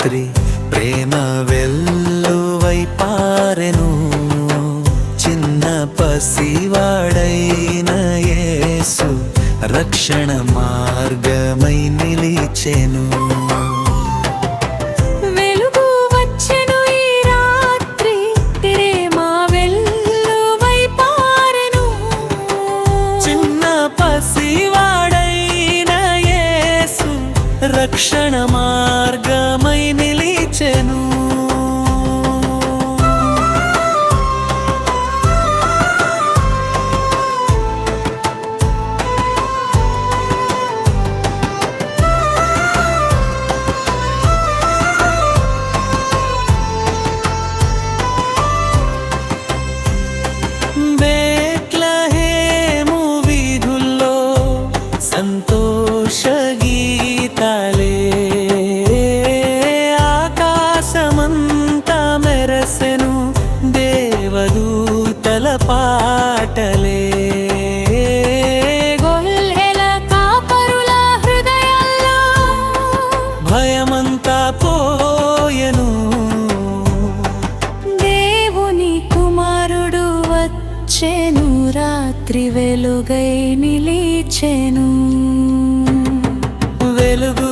రాత్రి ప్రేమ వెల్లువై పారెను చిన్న పసివాడైన రక్షణ మార్గమై నిలిచెను. వచ్చెను రాత్రి వెలుగై నిలిచెను. వెలుగు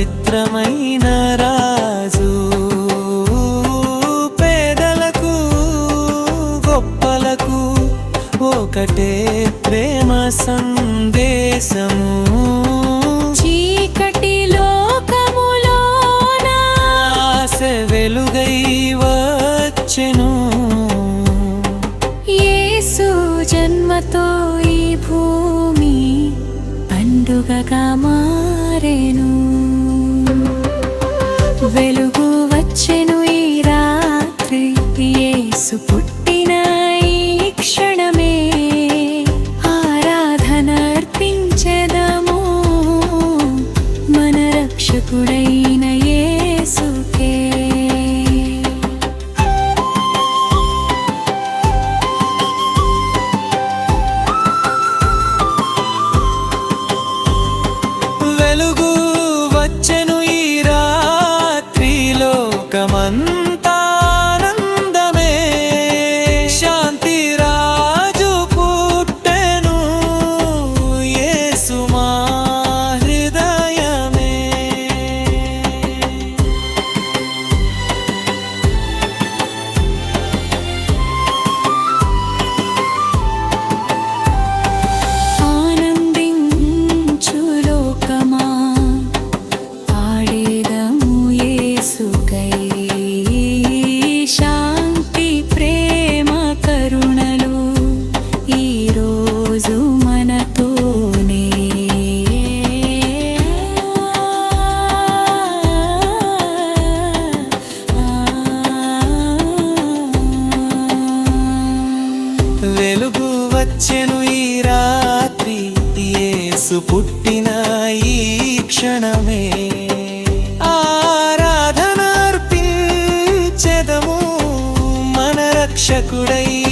పవిత్రమైన రాజు. పేదలకు గొప్పలకు ఒకటే ప్రేమ సందేశము. చీకటి లోకములోన? ఆశ వెలుగై వచ్చెను. యేసు జన్మతో ఈ భూమి పండుగగా మారెను. వెలుగు వచ్చెను ఈ రాత్రి. యేసు పుట్టిన ఈ క్షణమే ఆరాధన అర్పించెదము. మన రక్షకుడై ലോകമന്ന వెలుగు వచ్చెను ఈ రాత్రి యేసు పుట్టిన ఈ క్షణమే. ఆరాధనార్పించెదము మన రక్షకుడై